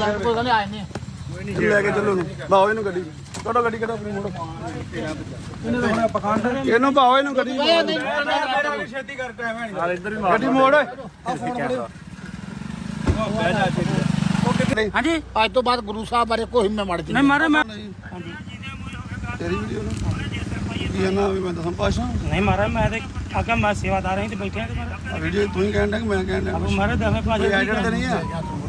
ਗੱਲ ਕੋਈ ਗੱਲ ਨਹੀਂ ਆਏ ਨੇ ਲੈ ਕੇ ਚੱਲੋ ਬਾਓ ਇਹਨੂੰ ਗੱਡੀ ਕੱਢੋ ਗੱਡੀ ਕੱਢੋ ਆਪਣੀ ਮੋੜੋ ਇਹਨੂੰ ਬਾਓ ਇਹਨੂੰ ਗੱਡੀ ਛੇਤੀ ਕਰ ਟਾਈਮ ਹੈ ਗੱਡੀ ਮੋੜ ਓਏ ਹਾਂਜੀ? ਅੱਜ ਤੋਂ ਬਾਅਦ ਗੁਰੂ ਸਾਹਿਬ ਬਾਰੇ ਕੋਈ ਮੈਂ ਮੜ ਨਹੀਂ ਮਾਰੇ ਮੈਂ ਤੇਰੀ ਵੀਡੀਓ ਨੂੰ ਕੀ ਇਹਨਾਂ ਵੀ ਮੈਂ ਦਸਮ ਪਾਸ਼ਾ ਨਹੀਂ ਮਾਰੇ ਮੈਂ ਤੇ ਆਖਿਆ ਮੈਂ ਸੇਵਾਦਾਰ ਹਾਂ ਤੇ ਬੈਠੇ ਆ ਤੇ ਮਾਰੇ ਵੀਡੀਓ ਤੂੰ ਹੀ ਕਹਿਣ ਡਿਆ ਕਿ ਮੈਂ ਕਹਿਣ ਅਬ ਮਾਰੇ ਭਾਜੀ ਕੋਈ ਐਡਿਟ ਤਾਂ ਨਹੀਂ ਹੈ?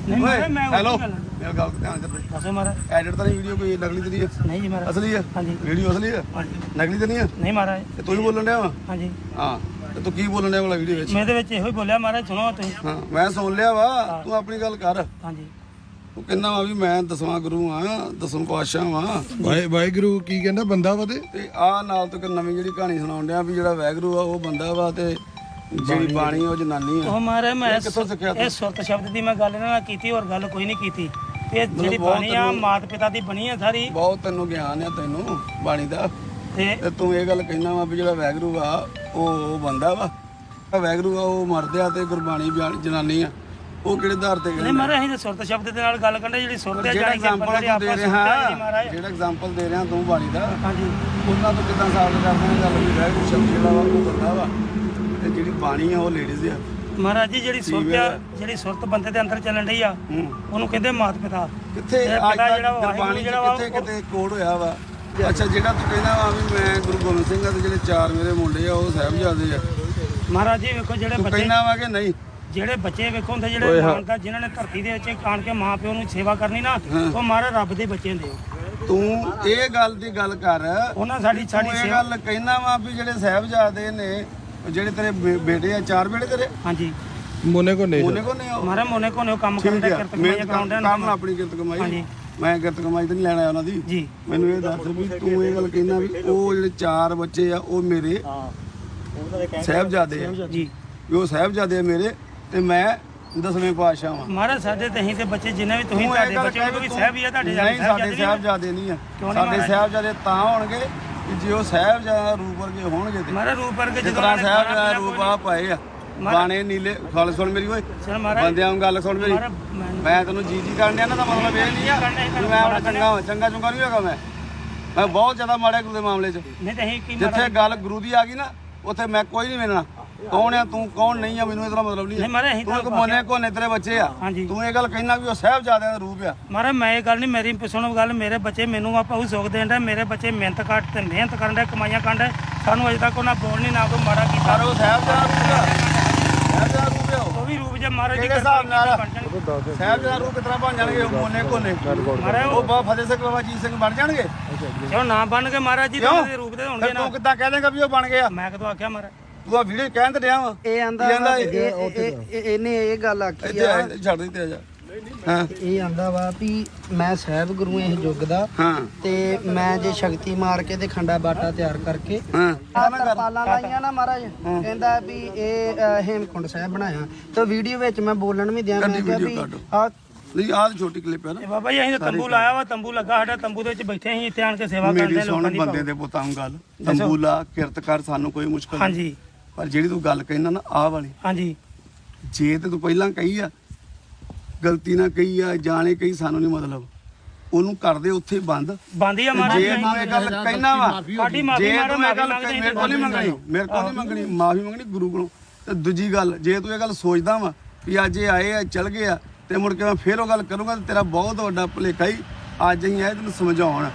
ਨਹੀਂ ਮੈਂ ਉਹੀ ਹੈਲੋ ਗੱਲ- ਮੇਰਾ ਗੱਲ ਧਿਆਨ ਦੇ ਦੱਸੋ ਮਾਰੇ ਐਡਿਟ ਤਾਂ ਨਹੀਂ ਵੀਡੀਓ ਕੋਈ ਨਕਲੀ ਤਾਂ ਨਹੀਂ ਹੈ? ਨਹੀਂ ਜੀ ਮਾਰੇ ਅਸਲੀ ਹੈ? ਹਾਂਜੀ। ਵੀਡੀਓ ਅਸਲੀ ਹੈ? ਹਾਂਜੀ। ਨਕਲੀ ਤਾਂ ਨਹੀਂ ਹੈ? ਨਹੀਂ ਮਾਰੇ ਤੇ ਤੂੰ ਹੀ ਬੋਲਣ ਡਿਆ ਵਾ? ਹਾਂਜੀ। ਹਾਂ ਤੇ ਤੂੰ ਕੀ ਬੋਲਣ ਡਿਆ ਵਾਲਾ ਵੀਡੀਓ ਵਿੱਚ? ਮੈਂ ਇਹਦੇ ਵਿੱਚ ਇਹੋ ਹੀ ਬੋਲਿਆ ਮਾਰੇ ਸੁਣੋ ਤੁਸੀਂ। ਹਾਂ ਮੈਂ ਸੁਣ ਲਿਆ ਵਾ। ਤੂੰ ਆਪਣੀ ਗੱਲ ਕਰ। ਹਾਂਜੀ। ਤੂੰ ਕਹਿੰਦਾ ਵਾ ਵੀ ਮੈਂ ਦਸਵਾਂ ਗੁਰੂ ਆ ਦਸਮ ਪਾਤਸ਼ਾਹ ਵਾਂ। ਵਾਹਿ ਵਾਹਿਗੁਰੂ ਕੀ ਕਹਿੰਦਾ ਬੰਦਾ ਵਾ ਤੇ? ਤੇ ਆਹ ਨਾਲ ਤੋਂ ਇੱਕ ਨਵੀਂ ਜਿਹੜੀ ਕਹਾਣੀ ਸੁਣਾਉਣ ਡਿਆ ਵੀ ਜਿਹੜਾ ਵੈਗਰੂ ਆ ਉਹ ਬੰਦਾ ਵਾ ਤੇ ਜਿਹੜੀ ਬਾਣੀ ਆ ਉਹ ਜਨਾਨੀ ਆ। ਉਹ ਮਾਰੇ ਮੈਂ ਕਿੱਥੋਂ ਸਿੱਖਿਆ ਤੂੰ? ਇਹ ਸੁਰਤ ਸ਼ਬਦ ਦੀ ਮੈਂ ਗੱਲ ਇਹਨਾਂ ਨਾਲ ਕੀਤੀ ਹੋਰ ਗੱਲ ਕੋਈ ਨਹੀਂ ਕੀਤੀ। ਇਹ ਜਿਹੜੀ ਬਹੁਤ ਬਾਣੀ ਆ ਮਾਤ ਪਿਤਾ ਦੀ ਬਣੀ ਆ ਸਾਰੀ। ਬਹੁਤ ਤੈਨੂੰ ਗਿਆਨ ਆ ਤੈਨੂੰ ਬਾਣੀ ਦਾ। ਤੇ ਤੇ ਤੂੰ ਇਹ ਗੱਲ ਕਹਿਣਾ ਵਾ ਵੀ ਜਿਹੜਾ ਵੈਗਰੂ ਆ ਉਹ ਉਹ ਬੰਦਾ ਵਾ। ਜਿਹੜਾ ਵੈਗਰੂ ਆ ਉਹ ਮਰਦਿਆ ਤੇ ਗੁਰਬਾਣੀ ਬਿਆਨ- ਜਨਾਨੀ ਆ। ਉਹ ਕਿਹੜੇ ਆਧਾਰ ਤੇ ਨਹੀਂ ਕਹਿੰਦੇ? ਮਾਰੇ ਅਸੀਂ ਤਾਂ ਸੁਰਤ ਸ਼ਬਦ ਦੇ ਨਾਲ ਗੱਲ ਕਰਦੇ ਜਿਹੜੀ ਸੁਰਤ ਹੈ ਜਿਹੜਾ ਐਗਜ਼ਾਮਪਲ ਦੀ ਤੂੰ ਦੇ ਆਪਸ ਰਿਹਾ ਜਿਹੜਾ ਐਗਜ਼ਾਮਪਲ ਦੇ ਰਿਹਾ ਤੂੰ ਬਾਣੀ ਦਾ ਹਾਂਜੀ। ਉਹਨਾਂ ਤੋਂ ਕਿਦਾਂ ਸਾਬਤ ਕਰਦੇ ਆ ਗੱਲ ਵੀ? ਵੈਗਰੂ ਸ਼ਬਦ ਜਿਹੜਾ ਵਾ ਉਹ ਬੰਦਾ ਵਾ। ਤੇ ਜਿਹੜੀ ਬਾਣੀ ਆ ਉਹ ਲੇਡੀਜ਼ ਆ। ਮਹਾਰਾਜ ਜੀ ਜਿਹੜੀ ਸੁਰਤ ਆ। ਜਿਹੜੀ ਸੁਰਤ ਬੰਦੇ ਦੇ ਅੰਦਰ ਚੱਲਣ ਰਹੀ ਆ ਹੂੰ। ਉਹਨੂੰ ਕਹਿੰਦੇ ਮਾਤ ਪਿਤਾ। ਕਿੱਥੇ ਇਹ ਅੱਜ ਪਿਤਾ ਤੱਕ ਜਿਹੜਾ ਵਾ, ਗੁਰਬਾਣੀ ਚ ਜਿਹੜਾ ਵਾ, ਕਿੱਥੇ ਕਿਤੇ ਕੋਡ ਹੋਇਆ ਵਾ। ਅੱਛਾ ਜਿਹੜਾ ਤੂੰ ਕਹਿੰਦਾ ਵਾ ਵੀ ਮੈਂ ਗੁਰੂ ਗੋਬਿੰਦ ਸਿੰਘ ਆ ਤੇ ਜਿਹੜੇ ਚਾਰ ਮੇਰੇ ਮੁੰਡੇ ਆ ਉਹ ਸਾਹਿਬਜ਼ਾਦੇ ਆ। ਮਹਾਰਾਜ ਜੀ ਵੇਖੋ ਜਿਹੜੇ ਤੂੰ ਬੱਚੇ ਕਹਿੰਦਾ ਵਾ ਕਿ ਨਹੀਂ? ਜਿਹੜੇ ਬੱਚੇ ਵੇਖੋ ਹੁੰਦੇ ਜਿਹੜੇ ਮਾਨਤਾ ਜਿਨ੍ਹਾਂ ਨੇ ਧਰਤੀ ਦੇ ਵਿੱਚ ਆਣ ਕੇ ਮਾਂ ਪਿਓ ਨੂੰ ਸੇਵਾ ਕਰਨੀ ਨਾ ਉਹ ਮਹਾਰਾਜ ਰੱਬ ਦੇ ਬੱਚੇ ਹੁੰਦੇ ਆ। ਤੂੰ ਇਹ ਗੱਲ ਦੀ ਗੱਲ ਕਰ। ਉਹਨਾਂ ਸਾਡੀ ਤੂੰ ਸਾਡੀ ਇਹ ਸੇਵਾ ਗੱਲ ਕਹਿਣਾ ਵਾ ਵੀ ਜਿਹੜੇ ਸਾਹਿਬਜ਼ਾਦੇ ਨੇ ਉਹ ਜਿਹੜੇ ਤੇਰੇ ਬੇ- ਬੇਟੇ ਆ ਚਾਰ ਬੇਟੇ ਤੇਰੇ? ਹਾਂਜੀ। ਮੋਨੇ ਕੋ ਨਹੀਂ ਉਹਨੇ ਕੋ ਨਹੀਂ ਉਹ ਮਹਾਰਾਜ ਮੋਨੇ ਕੋਨੇ ਕੰਮ ਕਰਨ ਠੀਕ ਦਾ ਆ। ਕਿਰਤ ਮੈਂ ਕਮਾਈਆਂ ਕਰਾਉਂਦੇ ਕੰਮ ਆਪਣੀ ਕਿਰਤ ਕਮਾਈ ਹਾਂਜੀ। ਮੈਂ ਕਿਰਤ ਕਮਾਈ ਤੇ ਨਹੀਂ ਲੈਣਾ ਉਹਨਾਂ ਦੀ। ਜੀ। ਮੈਨੂੰ ਇਹ ਦੱਸ ਵੀ ਤੂੰ ਇਹ ਗੱਲ ਕਹਿਣਾ ਵੀ ਉਹ ਜਿਹੜੇ ਚਾਰ ਬੱਚੇ ਆ ਉਹ ਮੇਰੇ ਸਾਹਿਬਜ਼ਾਦੇ ਆ। ਜੀ। ਵੀ ਉਹ ਸਾਹਿਬਜ਼ਾਦੇ ਆ ਮੇਰੇ ਤੇ ਮੈਂ ਦਸਵੇਂ ਪਾਤਸ਼ਾਹ ਵਾਂ। ਮਹਾਰਾਜ ਸਾਡੇ ਤੇ ਅਸੀਂ ਤੇ ਬੱਚੇ ਜਿੰਨੇ ਵੀ ਤੁਸੀਂ ਤੂੰ ਇਹ ਤੁਹਾਡੇ ਗੱਲ ਬੱਚੇ ਕਹਿ ਉਹ ਵੀ ਤੂੰ- ਸਹਿਬ ਹੀ ਆ ਤੁਹਾਡੇ ਨਹੀਂ ਸਾਡੇ ਸਾਹਿਬਜ਼ਾਦੇ ਨਹੀਂ ਆ। ਕਿਉਂ ਨਹੀਂ ਸਾਡੇ ਮਹਾਰਾਜ? ਸਾਹਿਬਜ਼ਾਦੇ ਤਾਂ ਹੋਣਗੇ ਕਿ ਜੇ ਉਹ ਸਾਹਿਬਜ਼ਾਦਾ ਰੂਪ ਵਰਗੇ ਹੋਣਗੇ ਤੇ ਮਹਾਰਾਜ ਰੂਪ ਵਰਗੇ ਜਿਸ ਜਦੋਂ ਤਰ੍ਹਾਂ ਸਾਹਿਬਜ਼ਾਦਾ ਖਾਣਾ ਰੂਪ ਆ ਪਾਏ ਆ ਬਾਣੇ ਨੀਲੇ ਗੱਲ ਸੁਣ ਮੇਰੀ ਓਏ ਬੰਦਿਆਂ ਨੂੰ ਗੱਲ ਸੁਣ ਮੇਰੀ। ਮੈਂ- ਤੈਨੂੰ ਜੀ ਜੀ ਕਰਨ ਡਿਆ ਨਾ ਤਾਂ ਮਤਲਬ ਇਹ ਨਹੀਂ ਆ ਮੈਂ ਆਪਣਾ ਚੰਗਾ ਹਾਂ ਚੰਗਾ ਚੁੰਗਾ ਨਹੀਂ ਹੈਗਾ ਮੈਂ। ਮੈਂ ਬਹੁਤ ਜ਼ਿਆਦਾ ਮਾੜਾ ਗੁਰੂ ਦੇ ਮਾਮਲੇ 'ਚ। ਨਹੀਂ ਤੇ ਅਸੀਂ ਕੀ ਜਿੱਥੇ ਗੱਲ ਗੁਰੂ ਦੀ ਆ ਗਈ ਨਾ ਉੱਥੇ ਮੈਂ ਕੋਈ ਨਹੀਂ ਮਿਲਣਾ। ਕੌਣ ਆ ਤੂੰ ਕੌਣ ਨਹੀਂ ਆ ਮੈਨੂੰ ਇਹਦਾ ਮਤਲਬ ਨਹੀਂ। ਮਹਾਰਾਜ ਅਸੀਂ ਤੂੰ ਇੱਕ ਤਾਂ ਮੋਨੇ ਕੋਨੇ ਤੇਰੇ ਬੱਚੇ ਆ। ਹਾਂਜੀ। ਤੂੰ ਇਹ ਗੱਲ ਕਹਿਣਾ ਵੀ ਉਹ ਸਾਹਿਬਜ਼ਾਦਿਆਂ ਦਾ ਰੂਪ ਆ। ਮਹਾਰਾਜ ਮੈਂ ਇਹ ਗੱਲ ਨਹੀਂ ਮੇਰੀ ਸੁਣੋ ਗੱਲ ਮੇਰੇ ਬੱਚੇ ਮੈਨੂੰ ਆਪਾਂ ਉਹ ਸੁੱਖ ਦੇਣ ਦਾ ਮੇਰੇ ਬੱਚੇ ਮਿਹਨਤ ਕਰ ਤੇ ਮਿਹਨਤ ਕਰਨ ਦਾ ਕਮਾਈਆਂ ਕਰਨ ਦਾ ਸਾਨੂੰ ਅਜੇ ਤੱਕ ਉਹਨਾਂ ਬੋਲ ਨਹੀਂ ਨਾ ਕੋਈ ਮਾੜਾ ਕੀਤਾ। ਪਰ ਉਹ ਸਾਹਿਬਜ਼ਾਦਾ ਰੂਪ ਆ। ਸਾਹਿਬਜ਼ਾਦਾ ਰੂਪ ਆ ਉਹ। ਉਹ ਵੀ ਰੂਪ ਜੇ ਮਹਾਰਾਜ ਦੀ ਕਿਹੜੇ ਹਿਸਾਬ ਨਾਲ? ਬਣ ਜਾਣਗੇ। ਸਾਹਿਬਜ਼ਾਦਾ ਰੂਪ ਕਿਤਨਾ ਬਣ ਜਾਣਗੇ ਉਹ ਮੋਨੇ ਕੋਨੇ? ਮਹਾਰਾਜ ਉਹ ਬਾਬਾ ਫਤਿਹ ਸਿੰਘ ਬਾਬਾ ਜੀਤ ਸਿੰਘ ਬਣ ਜਾਣਗੇ? ਚਲੋ ਨਾ ਬਣ ਕੇ ਮਹਾਰਾਜ ਜੀ ਕਿਉਂ? ਉਹਨਾਂ ਦੇ ਰੂਪ ਦੇ ਹੋਣਗੇ ਫਿਰ ਨਾ। ਤੂੰ ਕਿੱਦਾਂ ਕਹਿ ਦੇਂਗਾ ਵੀ ਉਹ ਬਣ ਗਿਆ? ਮੈਂ ਕਦੋਂ ਆਖਿਆ ਮਹਾਰਾਜ? ਤੂੰ ਆ ਵੀਡੀਓ ਕਹਿਣ ਤੇ ਡਿਆ ਵਾ? ਇਹ ਆਂਦਾ ਵਾ, ਇਹ? ਇਹ- ਇਹ- ਇਹ- ਇਹਨੇ ਇਹ ਗੱਲ ਆਖੀ ਇੱਥੇ ਆ ਆ, ਛੱਡ ਦੇ ਤੇ ਆ ਜਾ। ਹਾਂ। ਇਹ ਆਂਦਾ ਵਾ ਵੀ ਮੈਂ ਸਾਹਿਬ ਗੁਰੂ ਇਸ ਯੁੱਗ ਦਾ ਹਾਂ। ਤੇ ਮੈਂ ਜੇ ਸ਼ਕਤੀ ਮਾਰ ਕੇ ਤੇ ਖੰਡਾ ਬਾਟਾ ਤਿਆਰ ਕਰਕੇ ਹਾਂ। ਆ ਤਰਪਾਲਾਂ ਲਾਈਆਂ ਨਾ ਮਹਾਰਾਜ ਕਹਿੰਦਾ ਵੀ ਇਹ ਅ, ਹੇਮਕੁੰਡ ਸਾਹਿਬ ਬਣਾਇਆ। ਤੇ ਵੀਡੀਓ ਵਿੱਚ ਮੈਂ ਬੋਲਣ ਵੀ ਦਿਆਂ ਮੈਂ ਕਿਹਾ ਵੀ। ਆ ਨਹੀਂ ਆਹ ਛੋਟੀ ਕਲਿੱਪ ਹੈ ਨਾ। ਇਹ ਬਾਬਾ ਜੀ ਅਸੀਂ ਤਾਂ ਤੰਬੂ ਲਾਇਆ ਵਾ ਤੰਬੂ ਲੱਗਾ ਸਾਡਾ ਤੰਬੂ ਦੇ ਵਿੱਚ ਬੈਠੇ ਅਸੀਂ ਇੱਥੇ ਆਣ ਕੇ ਸੇਵਾ ਕਰਦੇ ਮੇਰੀ ਹਾਂ ਲੋਕਾਂ ਸੁਣ ਦੀ ਬੰਦੇ ਦੇ ਪੁੱਤਾਂ ਨੂੰ ਗੱਲ। ਤੰਬੂਲਾ ਕਿਰਤ ਕਰ ਸਾਨੂੰ ਕੋਈ ਮੁਸ਼ਕਲ ਨਹੀਂ। ਹਾਂਜੀ। ਪਰ ਜਿਹੜੀ ਤੂੰ ਗੱਲ ਕਹਿਣਾ ਨਾ ਆਹ ਵਾਲੀ। ਹਾਂਜੀ। ਜੇ ਤੇ ਤੂੰ ਪਹਿਲਾਂ ਕਹੀ ਆ ਗਲਤੀ ਨਾ ਕਹੀ ਆ ਜਾਣੇ ਕਹੀ ਸਾਨੂੰ ਨਹੀਂ ਮਤਲਬ। ਉਹਨੂੰ ਕਰਦੇ ਉੱਥੇ ਬੰਦ। ਬੰਦੀ ਆ ਮਹਾਰਾਜ ਜੇ ਤੂੰ ਇਹ ਗੱਲ ਕਹਿਣਾ ਵਾ ਸਾਡੀ ਮਾਫੀ ਜੇ ਮਾਰੋ ਤੂੰ ਮੈਂ ਇਹ ਗੱਲ ਮੇਰੇ ਕੋਲ ਨਹੀਂ ਮੰਗਣੀ ਮੇਰੇ ਕੋਲ ਨਹੀਂ ਮੰਗਣੀ ਮਾਫੀ ਮੰਗਣੀ ਗੁਰੂ ਕੋਲੋਂ। ਤੇ ਦੂਜੀ ਗੱਲ ਜੇ ਤੂੰ ਇਹ ਗੱਲ ਸੋਚਦਾ ਵਾ ਵੀ ਅੱਜ ਇਹ ਆਏ ਆ ਚਲ ਗਏ ਆ ਤੇ ਮੁੜ ਕੇ ਮੈਂ ਫੇਰ ਉਹ ਗੱਲ ਕਰੂੰਗਾ ਤੇ ਤੇਰਾ ਬਹੁਤ ਵੱਡਾ ਭੁਲੇਖਾ ਹੀ ਅੱਜ ਅਸੀਂ ਆਏ ਤੈਨੂੰ ਸਮਝਾਉਣ।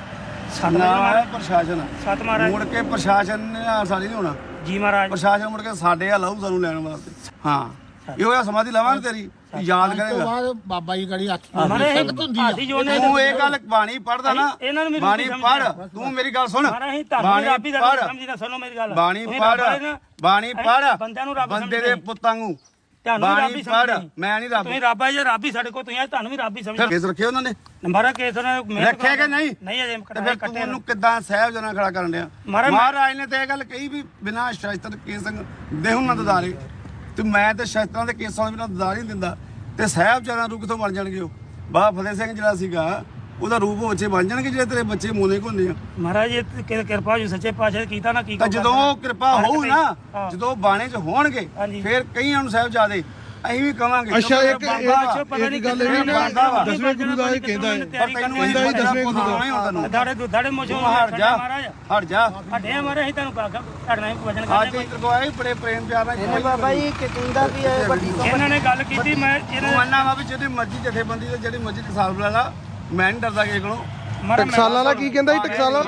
ਆਇਆ ਪ੍ਰਸ਼ਾਸਨ। ਸਤ ਮਹਾਰਾਜ। ਮੁੜ ਕੇ ਪ੍ਰਸ਼ਾਸਨ ਨੇ ਆ ਸਾਡੀ ਨਹੀਂ ਹੋਣਾ। ਜੀ ਮਹਾਰਾਜ। ਪ੍ਰਸ਼ਾਸਨ ਮੁੜ ਕੇ ਸਾਡੇ ਆ ਲਾਊ ਸਾਨੂੰ ਲੈਣ ਵਾਸਤੇ। ਹਾਂ ਇਹੋ ਜਿਹਾ ਸਮਾਧੀ ਲਾਵਾਂਗੇ ਤੇਰੀ ਯਾਦ ਉਸ ਤੋਂ ਕਰੇਗਾ। ਬਾਅਦ ਬਾਬਾ ਜੀ ਗੜੀ ਹੱਥ ਮਹਾਰਾਜ ਸੰਗਤ ਹੁੰਦੀ ਆ। ਸਾਡੀ ਜੋ ਨੇ ਤੂੰ ਇਹ ਗੱਲ ਬਾਣੀ ਪੜਦਾ ਨਾ। ਇਹਨਾਂ ਨੂੰ ਬਾਣੀ ਪੜ ਤੂੰ ਮੇਰੀ ਗੱਲ ਸੁਣ। ਮਹਾਰਾਜ ਅਸੀਂ ਬਾਣੀ ਰੱਬ ਹੀ ਦਾ ਪੜ੍ਹ। ਸਮਝੀਦਾ ਸੁਣੋ ਮੇਰੀ ਗੱਲ। ਬਾਣੀ ਪੜ ਰੱਬ ਵਾਲੇ ਨਾ, ਬਾਣੀ ਅਸੀਂ ਪੜ ਬੰਦਿਆਂ ਨੂੰ ਰੱਬ ਬੰਦੇ ਸਮਝਦੇ ਦੇ ਪੁੱਤਾਂ ਨੂੰ। ਤੁਹਾਨੂੰ ਵੀ ਰੱਬ ਬਾਣੀ ਹੀ ਪੜ ਸਮਝਦੇ ਮੈਂ ਨਹੀਂ ਰੱਬ ਤੁਸੀਂ ਰੱਬ ਆ ਜੇ ਰੱਬ ਹੀ ਸਾਡੇ ਕੋਲ ਤੁਸੀਂ ਆ ਤੁਹਾਨੂੰ ਵੀ ਰੱਬ ਹੀ ਸਮਝਦੇ ਕੇਸ ਰੱਖੇ ਉਹਨਾਂ ਨੇ? ਨੰਬਰ ਕੇਸ ਨੇ ਮਿਹਨਤ ਰੱਖਿਆ ਕਿ ਨਹੀਂ? ਨਹੀਂ ਅਜੇ ਤੇ ਕੱਟੇ ਫਿਰ ਤੂੰ ਕੱਟੇ ਉਹਨੂੰ ਕਿੱਦਾਂ ਸਹਿਬ ਜਨਾ ਖੜਾ ਕਰਨ ਡਿਆ? ਮਹਾਰਾਜ- ਮਹਾਰਾਜ ਨੇ ਤੇ ਇਹ ਗੱਲ ਕਹੀ ਵੀ ਬਿਨਾਂ ਸ਼ਸਤਰ ਕੇਸ ਦੇਹੁ ਨਾ ਦਦਾਰੇ। ਤੇ ਮੈਂ ਤੇ ਸ਼ਸਤਰਾਂ ਦੇ ਕੇਸਾਂ ਦੇ ਬਿਨਾਂ ਦਦਾਰ ਹੀ ਨਹੀਂ ਦਿੰਦਾ। ਤੇ ਸਹਿਬ ਜਨਾ ਕਿੱਥੋਂ ਬਣ ਜਾਣਗੇ ਉਹ। ਬਾਬਾ ਫਤਿਹ ਸਿੰਘ ਜਿਹੜਾ ਸੀਗਾ ਉਹਦਾ ਰੂਪ ਉਹ ਬੱਚੇ ਬਣ ਜਾਣਗੇ ਜਿਹੜੇ ਤੇਰੇ ਬੱਚੇ ਮੋਨੇ ਹੁੰਦੇ ਆ। ਮਹਾਰਾਜ ਇਹ ਕਿ- ਕਿਰਪਾ ਜੋ ਸੱਚੇ ਪਾਤਸ਼ਾਹ ਨੇ ਕੀਤਾ ਨਾ ਕੀ ਤਾਂ ਜਦੋਂ ਉਹ ਕਿਰਪਾ ਹੋਊ ਨਹੀਂ। ਨਾ ਹਾਂ। ਜਦੋਂ ਬਾਣੇ 'ਚ ਹੋਣਗੇ ਹਾਂਜੀ। ਫਿਰ ਕਈਆਂ ਨੂੰ ਸਾਹਿਬ ਜਾਦੇ ਅਸੀਂ ਵੀ ਕਵਾਂਗੇ। ਅੱਛਾ ਇੱਕ ਇਹ। ਇੱਕ- ਇੱਕ ਗੱਲ ਇਹ ਵੀ ਨਾ ਦਸਵੇਂ ਗੁਰੂ ਦਾ ਇਹ ਕਹਿੰਦਾ ਹੈ। ਪਰ ਤੈਨੂੰ ਕਹਿੰਦਾ ਹੀ ਦਸਵੇਂ ਗੁਰੂ ਦਾ ਗੁਰੂ ਦਾ ਦਾੜੇ ਦੁੱਧਾੜੇ ਮੋਸ਼ੋ ਤੂੰ ਹਟ ਜਾ ਮਹਾਰਾਜ। ਹਟ ਜਾ। ਹੱਡੇ ਮਾਰੇ ਅਸੀਂ ਤੁਹਾਨੂੰ ਕਾਕਾ ਤੁਹਾਡੇ ਨਾਲ ਵਜਨ ਅੱਜ ਕਰਦੇ ਇੱਕ ਗਵਾਈ ਬੜੇ ਪ੍ਰੇਮ ਪਿਆਰ ਨਾਲ ਇਹਨੇ ਬਾਬਾ ਜੀ ਕਿ ਕਹਿੰਦਾ ਵੀ ਇਹ ਵੱਡੀ ਤੋਂ ਇਹਨਾਂ ਨੇ ਗੱਲ ਕੀਤੀ ਮੈਂ ਤੂੰ ਇਹਨਾਂ ਮੰਨਣਾ ਵਾ ਵੀ ਜਿਹੜੀ ਮਰਜ਼ੀ ਜਥੇਬੰਦੀ ਤੇ ਜਿਹੜੀ ਮਰਜ਼ੀ ਟਕਸਾਲ ਬੁਲਾ ਲਾ ਮੈਂ ਨਹੀਂ ਡਰਦਾ ਕਿਸੇ ਕੋਲੋਂ। ਟਕਸਾਲਾ ਵਾਲਾ ਕੀ ਕਹਿੰਦਾ ਸੀ ਟਕਸਾਲਾ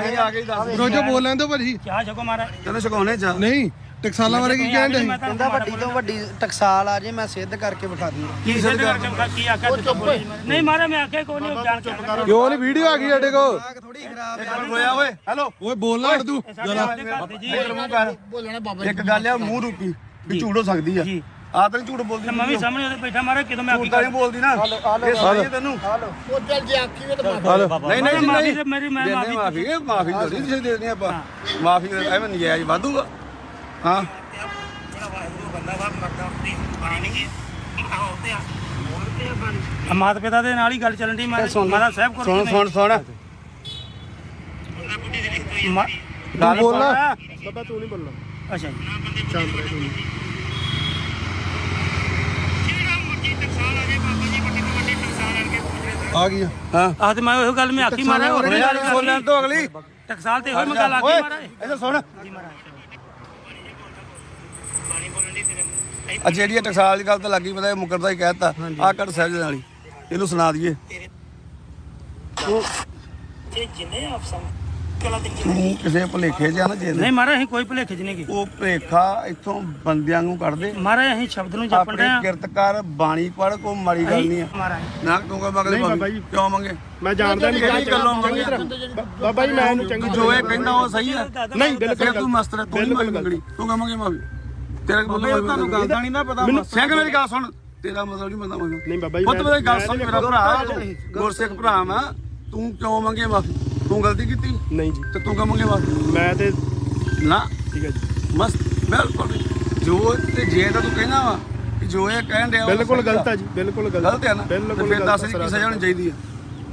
ਅਸੀਂ ਆ ਕੇ ਹੀ ਦੱਸ ਰੋਜੋ ਬੋਲ ਲੈਂਦੇ ਭਾਜੀ। ਚਾਹ ਛਕੋ ਮਾਰਾ ਤੈਨੂੰ ਛਕਾਉਣੇ ਚਾ ਨਹੀਂ ਟਕਸਾਲਾ ਬਾਰੇ ਕੀ ਕਹਿੰਦੇ ਸੀ ਕਹਿੰਦਾ ਵੱਡੀ ਤੋਂ ਵੱਡੀ ਟਕਸਾਲ ਆ ਜੇ ਮੈਂ ਸਿੱਧ ਕਰਕੇ ਵਿਖਾ ਦੂੰਗਾ। ਕੀ ਸਿੱਧ ਕਰਕੇ ਵਿਖਾ ਕੀ ਆਖਿਆ ਨਹੀਂ ਮਾਰਾ ਮੈਂ ਆਖਿਆ ਕੋਈ ਨਹੀਂ ਜਾਣ ਕੇ ਕਿਉਂ ਨਹੀਂ? ਵੀਡੀਓ ਆ ਗਈ ਸਾਡੇ ਕੋਲ। ਥੋੜੀ ਖਰਾਬ ਹੋਇਆ ਓਏ ਹੈਲੋ। ਓਏ ਬੋਲ ਨਾ ਤੂੰ ਕਰ ਬੋਲਣਾ ਬਾਬਾ ਇੱਕ ਗੱਲ ਆ ਮੂੰਹ ਰੁਕੀ ਵੀ ਝੂਠ ਹੋ ਸਕਦੀ ਆ। ਜੀ। ਆ ਤਾਂ ਨੀ ਝੂਠ ਬੋਲਦੀ ਮੈਂ ਵੀ ਸਾਹਮਣੇ ਉਹਦੇ ਬੈਠਾ ਮਾਰਾ ਕਿਦੋਂ ਮੈਂ ਆਖੀ ਝੂਠ ਤਾਂ ਨਹੀਂ ਬੋਲਦੀ ਨਾ। ਇਹ ਸਾਰੀ ਤੈਨੂੰ। ਉਹ ਚੱਲ ਜੇ ਆਖੀ ਵੇ ਤਾਂ ਨਹੀਂ ਨਹੀਂ ਮਾਫ਼ੀ ਨਹੀਂ। ਤੇ ਮੇਰੀ ਮੈਂ ਮਾਫ਼ੀ- ਮਾਫੀ ਇਹ ਮਾਫੀ ਥੋੜੀ ਤੁਸੀਂ ਦੇ ਦੇਣੀ ਆਪਾਂ। ਮਾਫੀ ਐਵੇਂ ਨਜਾਇਜ਼ ਵਾਧੂਗਾ। ਹਾਂ। ਮਾਤਾ ਪਿਤਾ ਦੇ ਨਾਲ ਹੀ ਗੱਲ ਚੱਲਣ ਦੀ ਮੈਂ ਮਾਤਾ ਸਾਹਿਬ ਕੋਲ ਸੁਣ ਸੁਣ ਸੁਣ। ਮਾ- ਗੱਲ ਬੋਲਣਾ। ਸੁਣ। ਅੱਛਾ ਜੀ। ਆ ਗਈ ਹਾਂ। ਆਹ ਤੇ ਮੈਂ ਉਹ ਗੱਲ ਮੈਂ ਆਖੀ ਮਾਰਾ ਹੋਰ ਓਏ ਯਾਰ ਸੁਣਨ ਤੋਂ ਅਗਲੀ। ਟਕਸਾਲ ਤੇ ਹੋਰ ਮੈਂ ਗੱਲ ਆਖੀ ਮਾਰਾ ਇਹਦਾ ਸੁਣ। ਆ ਜਿਹੜੀ ਇਹ ਟਕਸਾਲ ਦੀ ਗੱਲ ਤਾਂ ਲੱਗੀ ਪਤਾ ਇਹ ਮੁਕਰਦਾ ਹੀ ਕਹਿਤਾ ਆ ਸਹਿਜ ਨਾਲ ਹੀ। ਇਹਨੂੰ ਸੁਣਾ ਦਈਏ। ਤੇ ਜਿੰਨੇ ਅਫਸਰ ਤੂੰ ਕਿਸੇ ਭੁਲੇਖੇ ਜਾਂ ਨਾ ਜੇ ਨਹੀਂ ਮਾਰਾ ਅਸੀਂ ਕੋਈ ਭੁਲੇਖੇ ਚ ਨਹੀਂ ਗਏ ਉਹ ਭੁਲੇਖਾ ਇੱਥੋਂ ਬੰਦਿਆਂ ਨੂੰ ਕੱਢ ਦੇ। ਮਾਰਾ ਅਸੀਂ ਸ਼ਬਦ ਨੂੰ ਜਪਣ ਆਪਣੇ ਰਹੇ ਹਾਂ। ਕਿਰਤ ਕਰ ਬਾਣੀ ਪੜ ਕੋ ਮਾੜੀ ਗੱਲ ਨਹੀਂ ਆ। ਮਹਾਰਾਜ ਨਾ ਤੂੰ ਕਹ ਮਗਲੇ ਭਾਬੀ ਕਿਉਂ ਮੰਗੇ? ਮੈਂ ਜਾਣਦਾ ਨਹੀਂ ਕਿਹੜੀ ਗੱਲੋਂ ਮੰਗੇ। ਬਾਬਾ ਜੀ ਮੈਂ ਇਹਨੂੰ ਚੰਗੀ ਜੋ ਇਹ ਕਹਿੰਦਾ ਉਹ ਸਹੀ ਆ। ਨਹੀਂ ਫਿਰ ਤੂੰ ਮਸਤਰ ਤੂੰ ਨਹੀਂ ਮਾਰੀ ਮੰਗਣੀ। ਤੂੰ ਕਹ ਮੰਗੇ ਮਾਫੀ ਤੇਰਾ ਮਤਲਬ ਤੁਹਾਨੂੰ ਗੱਲ ਦਾ ਨਹੀਂ ਨਾ ਪਤਾ। ਸਿੰਘ ਮੇਰੀ ਗੱਲ ਸੁਣ। ਤੇਰਾ ਮਤਲਬ ਨਹੀਂ ਪਤਾ ਮੈਨੂੰ ਨਹੀਂ ਬਾਬਾ ਜੀ ਪੁੱਤ ਮੇਰੀ ਗੱਲ ਸੁਣ ਮੇਰਾ ਭਰਾ। ਤੂੰ ਗੁਰਸਿੱਖ ਭਰਾ ਵਾ ਤੂੰ ਕਿਉਂ ਮੰਗੇ ਮਾਫੀ ਤੂੰ ਗਲਤੀ ਕੀਤੀ? ਨਹੀਂ ਜੀ। ਤੇ ਤੂੰ ਕਹ ਮੰਗੇ ਮਾਫੀ ਮੈਂ ਤੇ ਨਾ। ਠੀਕ ਹੈ ਜੀ। ਮਸਤ ਬਿਲਕੁਲ ਜੋ ਤੇ ਜੇ ਤਾਂ ਤੂੰ ਕਹਿਣਾ ਵਾ ਕਿ ਜੋ ਇਹ ਕਹਿਣ ਉਹ ਬਿਲਕੁਲ ਆ। ਗਲਤ ਹੈ ਜੀ ਬਿਲਕੁਲ ਗਲਤ। ਗਲਤ ਹੈ ਨਾ। ਤੇ ਬਿਲਕੁਲ ਫਿਰ ਦੱਸ ਗਲਤ ਕੀ ਸਜ਼ਾ ਹੋਣੀ ਚਾਹੀਦੀ ਹੈ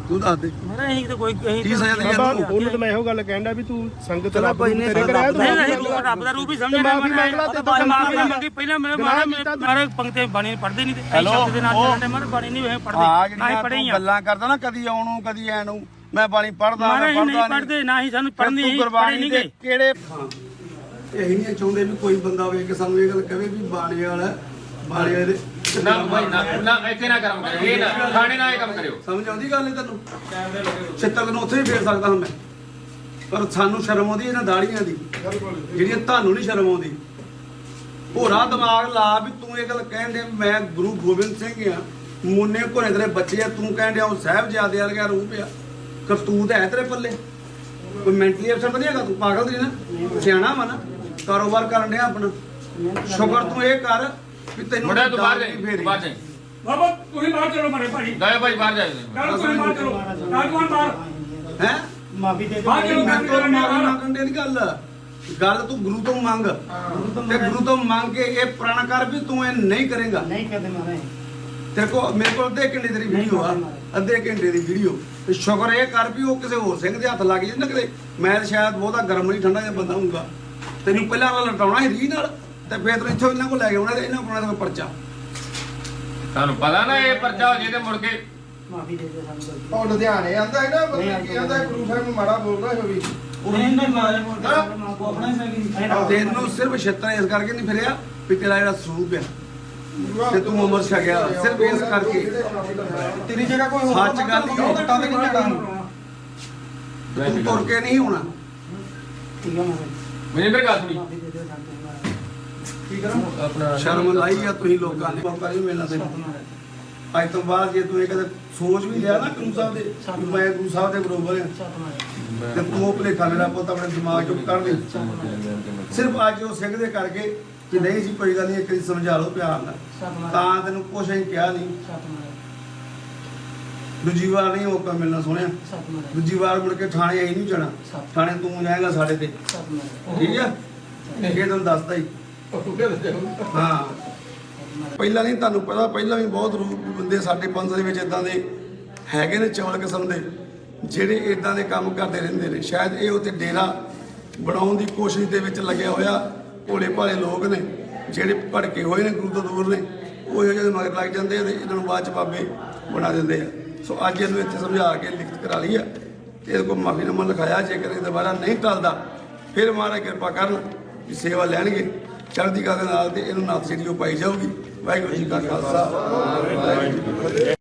ਤੂੰ ਦੱਸ ਦੇ। ਮਾਰਾ ਅਸੀਂ ਤਾਂ ਕੋਈ ਅਸੀਂ ਕੀ ਸਜ਼ਾ ਦੇਣੀ ਬਾਬਾ ਆ ਤੂੰ? ਉਹਨੂੰ ਤਾਂ ਮੈਂ ਇਹੋ ਗੱਲ ਕਹਿਣ ਡਿਆ ਵੀ ਤੂੰ ਸੰਗਤ ਰੱਬ ਨੂੰ ਤੇਰੇ ਘਰ ਆਇਆ ਤੂੰ ਨਹੀਂ ਨਹੀਂ ਤੂੰ ਰੱਬ ਦਾ ਰੂਪ ਹੀ ਸਮਝਣਾ ਮਾਫ਼ੀ ਮੰਗ ਲਾ, ਤੇ ਤੂੰ ਮਾਫੀ ਮੰਗੀ ਪਹਿਲਾਂ ਮੇਰੇ ਮਾਰਾ ਮਾਰੇ ਪੰਕਤੇ ਬਾਣੀ ਪੜਦੇ ਨਹੀਂ ਤੇ ਸ਼ਬਦ ਦੇ ਨਾਲ ਚੱਲਦੇ ਮਾਰੇ ਬਾਣੀ ਨਹੀਂ ਵੇ ਆ ਪੜਦੇ ਨਾ ਹੀ ਜਿਹੜੀਆਂ ਆ। ਗੱਲਾਂ ਕਰਦਾ ਨਾ ਕਦੀ ਆਉਣ ਨੂੰ ਕਦੀ ਐ ਨੂੰ ਮੈਂ ਬਾਣੀ ਪੜਦਾ ਮੈਂ ਅਸੀਂ ਨਹੀਂ ਪੜਦਾ ਪੜਦੇ ਨਾ ਹੀ ਸਾਨੂੰ ਪੜਨੀ ਤੂੰ ਗੁਰਬਾਣੀ ਨਹੀਂ ਦੇ ਗਏ ਕਿਹੜੇ ਇਹ ਨਹੀਂ ਚਾਹੁੰਦੇ ਵੀ ਕੋਈ ਬੰਦਾ ਹੋਵੇ ਕਿ ਸਾਨੂੰ ਇਹ ਗੱਲ ਕਹੇ ਵੀ ਬਾਣੀ ਵਾਲਾ ਬਾਣੀ ਵਾਲੇ ਦੇ ਨਾ ਭਾਈ ਨਾ ਨਾ ਇੱਥੇ ਨਾ ਕਰਮ ਕਰਿਓ ਇਹ ਨਾ ਖਾਣੇ ਨਾਲ ਇਹ ਕੰਮ ਕਰਿਓ। ਸਮਝ ਆਉਂਦੀ ਗੱਲ ਇਹ ਤੈਨੂੰ? ਚਿੱਤਕ ਨੂੰ ਉੱਥੇ ਹੀ ਫੇਰ ਸਕਦਾ ਹਾਂ ਮੈਂ। ਪਰ ਸਾਨੂੰ ਸ਼ਰਮ ਆਉਂਦੀ ਇਹਨਾਂ ਦਾੜੀਆਂ ਦੀ ਜਿਹੜੀਆਂ ਤੁਹਾਨੂੰ ਨਹੀਂ ਸ਼ਰਮ ਆਉਂਦੀ। ਹੋਰਾ ਦਿਮਾਗ ਲਾ ਵੀ ਤੂੰ ਇਹ ਗੱਲ ਕਹਿਣ ਦੇ ਮੈਂ ਗੁਰੂ ਗੋਬਿੰਦ ਸਿੰਘ ਆ। ਮੂਨੇ ਘੋੜੇ ਤੇਰੇ ਬੱਚੇ ਆ ਤੂੰ ਕਹਿਣ ਡਿਆ ਉਹ ਸਾਹਿਬਜ਼ਾਦੇ ਵਰਗਾ ਰੂਪ ਆ। ਕਰਤੂਤ ਹੈ ਤੇਰੇ ਪੱਲੇ? ਕੋਈ ਮੈਂਟਲੀ ਅਫਸਰ ਤਾਂ ਨਹੀਂ ਹੈਗਾ ਤੂੰ? ਪਾਗਲ ਦੀ ਨਾ ਸਿਆਣਾ ਵਾ ਨਾ? ਕਾਰੋਬਾਰ ਕਰਨ ਡਿਆ ਆਪਣਾ। ਸ਼ੁਕਰ ਤੂੰ ਇਹ ਕਰ ਵੀ ਤੈਨੂੰ ਮੁੰਡਾ ਤੂੰ ਬਾਹਰ ਦੀ ਫੇਰੀ। ਬਾਹਰ ਜਾਈਂ। ਬਾਬਾ ਤੁਸੀਂ ਬਾਹਰ ਚਲੋ ਮਾਰੇ ਭਾਜੀ। ਗਏ ਭਾਈ ਬਾਹਰ ਜਾਈਂ ਕੱਲ ਤੁਸੀਂ ਬਾਹਰ ਚਲੋ? ਰਾਜਵਾਨ ਬਾਹਰ? ਹੈਂ? ਮਾਫੀ ਦੇ ਬਾਹਰ ਚਲੋ ਮੈਂ ਤੋਂ ਮਾਫੀ ਮੰਗਣ ਦੀ ਗੱਲ। ਗੱਲ ਤੂੰ ਗੁਰੂ ਤੋਂ ਮੰਗ। ਤੇ ਗੁਰੂ ਤੋਂ ਮੰਗ ਕੇ ਇਹ ਪ੍ਰਣ ਕਰ ਵੀ ਤੂੰ ਇਹ ਨਹੀਂ ਕਰੇਗਾ। ਨਹੀਂ ਕਰਦੇ ਮਾਰਾ ਤੇਰੇ ਕੋ ਮੇਰੇ ਕੋਲ ਅੱਧੇ ਘੰਟੇ ਤੇਰੀ ਵੀਡੀਓ ਆ ਅੱਧੇ ਘੰਟੇ ਦੀ ਵੀਡੀਓ ਤੇ ਸ਼ੁਕਰ ਇਹ ਕਰ ਵੀ ਉਹ ਕਿਸੇ ਹੋਰ ਸਿੰਘ ਦੇ ਹੱਥ ਲੱਗ ਜੇ ਨਾ ਕਿਤੇ। ਮੈਂ ਤਾਂ ਸ਼ਾਇਦ ਬਹੁਤਾ ਗਰਮ ਨਹੀਂ ਠੰਡਾ ਜਿਹਾ ਬੰਦਾ ਹੋਊਗਾ। ਤੈਨੂੰ ਪਹਿਲਾਂ ਨਾਲ ਲਟਾਉਣਾ ਸੀ ਰੀ ਨਾਲ ਤੇ ਫਿਰ ਤੈਨੂੰ ਇੱਥੋਂ ਇਹਨਾਂ ਕੋਲ ਲੈ ਕੇ ਆਉਣਾ ਤੇ ਇਹਨਾਂ ਕੋਲ ਪਰਚਾ। ਤੁਹਾਨੂੰ ਪਤਾ ਨਾ ਇਹ ਪਰਚਾ ਹੋ ਜੇ ਤੇ ਮੁੜ ਕੇ ਮਾਫੀ ਦੇ ਦੇ ਸਾਨੂੰ ਉਹ ਲੁਧਿਆਣੇ ਆਂਦਾ ਹੈ ਨਾ ਬੰਦਾ ਕੀ ਆਂਦਾ ਗੁਰੂ ਸਾਹਿਬ ਨੂੰ ਮਾੜਾ ਬੋਲਦਾ ਹੈ ਉਹ ਵੀ। ਨਹੀਂ ਨਹੀਂ ਮਾਰੇ ਆਪਣਾ ਹੀ ਤੈਨੂੰ ਸਿਰਫ ਛੇਤਰ ਇਸ ਕਰਕੇ ਨਹੀਂ ਫਿਰਿਆ ਵੀ ਤੇਰਾ ਜਿਹੜਾ ਸਰੂਪ ਆ। ਤੇ ਤੂੰ ਉਮਰ ਛਕਿਆ। ਸਿਰਫ ਇਸ ਕਰਕੇ। ਤੇਰੀ ਜਗ੍ਹਾ ਕੋਈ ਸੱਚ ਗੱਲ ਹੀ। ਉਹ ਤਾਂ ਨਹੀਂ ਜਾਣਾ ਤੂੰ ਤੁਰ ਕੇ ਨਹੀਂ ਹੋਣਾ ਠੀਕ ਹੈ ਮਾਰੇ ਮਨਿੰਦਰ ਗੱਲ ਸੁਣੀ। ਕੀ ਕਰਾਂ ਆਪਣਾ ਸ਼ਰਮ ਲਾਈ ਆ ਤੁਸੀਂ ਲੋਕਾਂ ਨੇ। ਮੌਕਾ ਨਹੀਂ ਮਿਲਣਾ ਤੈਨੂੰ ਅੱਜ ਤੋਂ ਬਾਅਦ ਜੇ ਤੂੰ ਇਹ ਕਦੇ ਸੋਚ ਵੀ ਲਿਆ ਨਾ ਗੁਰੂ ਸਾਹਿਬ ਦੇ ਵੀ ਮੈਂ ਗੁਰੂ ਸਾਹਿਬ ਦੇ ਬਰੋਬਰ ਹਾਂ ਤੇ ਤੂੰ ਭੁਲੇਖਾ ਮੇਰਾ ਪੁੱਤ ਆਪਣੇ ਦਿਮਾਗ ਚੋਂ ਕੱਢ ਦੇ। ਸਿਰਫ ਅੱਜ ਉਹ ਸਿੰਘ ਦੇ ਕਰਕੇ ਕਿ ਨਹੀਂ ਜੀ ਕੋਈ ਗੱਲ ਨਹੀਂ ਇੱਕ ਵਾਰੀ ਸਮਝਾ ਲਓ ਪਿਆਰ ਨਾਲ। ਤਾਂ ਤੈਨੂੰ ਕੁਛ ਨਹੀਂ ਕਿਹਾ ਨਹੀਂ। ਦੂਜੀ ਵਾਰ ਨਹੀਂ ਮੌਕਾ ਮਿਲਣਾ ਸੋਹਣਿਆ। ਦੂਜੀ ਵਾਰ ਮੁੜ ਕੇ ਥਾਣੇ ਆਈ ਨਹੀਂ ਜਾਣਾ। ਥਾਣੇ ਤੂੰ ਜਾਏਗਾ ਸਾਡੇ ਤੇ। ਠੀਕ ਆ? ਇਹ ਤੁਹਾਨੂੰ ਦੱਸਦਾ ਹੀ। ਹਾਂ। ਪਹਿਲਾਂ ਨਹੀਂ ਤੁਹਾਨੂੰ ਪਤਾ ਪਹਿਲਾਂ ਵੀ ਬਹੁਤ ਰੂਪ ਬੰਦੇ ਸਾਡੇ ਪੰਥ ਦੇ ਵਿੱਚ ਇਦਾਂ ਦੇ ਹੈਗੇ ਨੇ ਚਵਲ ਕਿਸਮ ਦੇ ਜਿਹੜੇ ਇਦਾਂ ਦੇ ਕੰਮ ਕਰਦੇ ਰਹਿੰਦੇ ਨੇ। ਸ਼ਾਇਦ ਇਹ ਉੱਤੇ ਡੇਰਾ ਬਣਾਉਣ ਦੀ ਕੋਸ਼ਿਸ਼ ਦੇ ਵਿੱਚ ਲੱਗਿਆ ਹੋਇਆ। ਭੋਲੇ ਭਾਲੇ ਲੋਕ ਨੇ, ਜਿਹੜੇ ਭੜਕੇ ਹੋਏ ਨੇ ਗੁਰੂ ਤੋਂ ਦੂਰ ਨੇ, ਉਹ ਇਹੋ ਜਿਹੇ ਮਗਰ ਲੱਗ ਜਾਂਦੇ ਆ ਤੇ ਇਹਨਾਂ ਨੂੰ ਬਾਅਦ ਚ ਬਾਬੇ ਬਣਾ ਦਿੰਦੇ ਆ। ਸੋ ਅੱਜ ਇਹਨੂੰ ਇੱਥੇ ਸਮਝਾ ਕੇ ਲਿਖਤ ਕਰਾ ਲਈ ਆ ਤੇ ਇਹਦੇ ਕੋਲ ਮਾਫੀਨਾਮਾ ਲਿਖਾਇਆ, ਜੇਕਰ ਇਹ ਦੁਬਾਰਾ ਨਹੀਂ ਟਲਦਾ, ਫਿਰ ਮਹਾਰਾਜ ਕਿਰਪਾ ਕਰਨ ਵੀ ਸੇਵਾ ਲੈਣਗੇ। ਚੜ੍ਹਦੀ ਕਲਾ ਦੇ ਨਾਲ ਤੇ ਇਹਨੂੰ ਨਾਥ ਜਿਹੜੀ ਉਹ ਪਾਈ ਜਾਊਗੀ। ਵਾਹਿਗੁਰੂ ਜੀ ਕਾ ਖਾਲਸਾ। ਵਾਹਿਗੁਰੂ ਜੀ ਕੀ ਫਤਿਹ